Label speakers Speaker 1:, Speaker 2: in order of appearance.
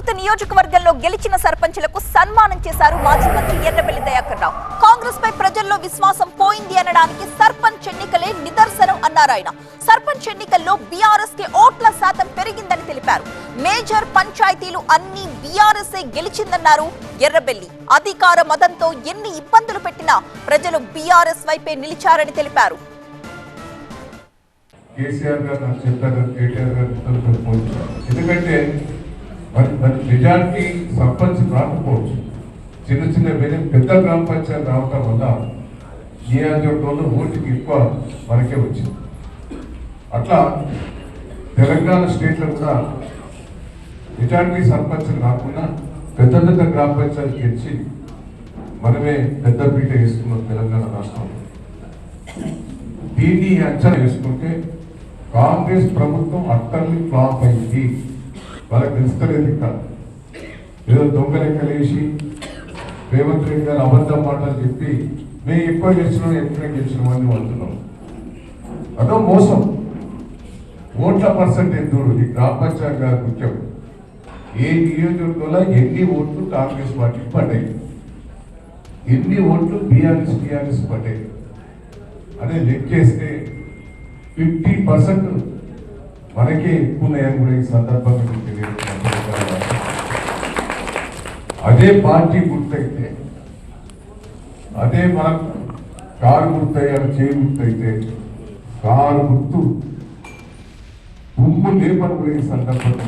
Speaker 1: కల్వకుర్తి నియోజకవర్గంలో గెలిచిన సర్పంచులకు సన్మానం చేశారు మాజీ మంత్రి ఎర్రబెల్లి దయాకర్ రావు. కాంగ్రెస్ పై ప్రజల్లో విశ్వాసం పోయింది అనడానికి సర్పంచ్ ఎన్నికలే నిదర్శనం అన్నారు ఆయన. సర్పంచ్ ఎన్నికల్లో బీఆర్ఎస్కి ఓట్ల శాతం పెరిగిందని తెలిపారు. మేజర్ పంచాయతీలు అన్ని బీఆర్ఎస్ గెలిచిందన్నారు ఎర్రబెల్లి. అధికార మదంతో ఎన్ని ఇబ్బందులు పెట్టినా ప్రజలు బీఆర్ఎస్ వైపే నిలిచారని తెలిపారు.
Speaker 2: కేసీఆర్ గారు నాకు చెప్పారు కేటీఆర్ గారు ఎందుకంటే మరి మరి నిజానికి సర్పంచ్ రాకపోవచ్చు. చిన్న చిన్న వేరే పెద్ద గ్రామ పంచాయతీ రావటం వల్ల నియోజకవర్గంలో ఓటుకి ఎక్కువ మనకే వచ్చింది. అట్లా తెలంగాణ స్టేట్లో కూడా నిజానికి సర్పంచ్ కాకుండా పెద్ద పెద్ద గ్రామ పంచాయతీ గెలిచి మనమే పెద్ద పీట వేసుకున్నాం తెలంగాణ రాష్ట్రంలో. దీన్ని అంచనా వేసుకుంటే కాంగ్రెస్ ప్రభుత్వం అట్టర్లీ ఫ్లాప్ అయింది. వాళ్ళకి తెలుస్తలేదు ఇంకా. ఏదో దొంగ లెక్కలేసి రేవంత్ రెడ్డి గారు అబద్ధం మాటలు చెప్పి మేము ఎక్కువ గెలిచినాం ఎక్కువ గెలిచినాం అని అంటున్నాం. అదో మోసం. ఓట్ల పర్సంటేజ్ చూడు ఈ గ్రామ పంచాయతీ గారి ముఖ్యం. ఏ నియోజకవర్గంలో ఎన్ని ఓట్లు కాంగ్రెస్ పార్టీకి పడ్డాయి? ఎన్ని ఓట్లు బీఆర్ఎస్ టీఆర్ఎస్ పడ్డాయి? అదే లెక్కేస్తే ఫిఫ్టీ పర్సెంట్ మనకే ఎక్కువ ఉన్నాయని కూడా ఈ సందర్భంగా మీకు తెలియజేస్తున్నాను. అదే పార్టీ గుర్తయితే అదే మనకు కారు గుర్తయ్యారు చేయి గుర్తయితే కారు గుర్తు ఉమ్ము లేపని కూడా ఈ సందర్భంగా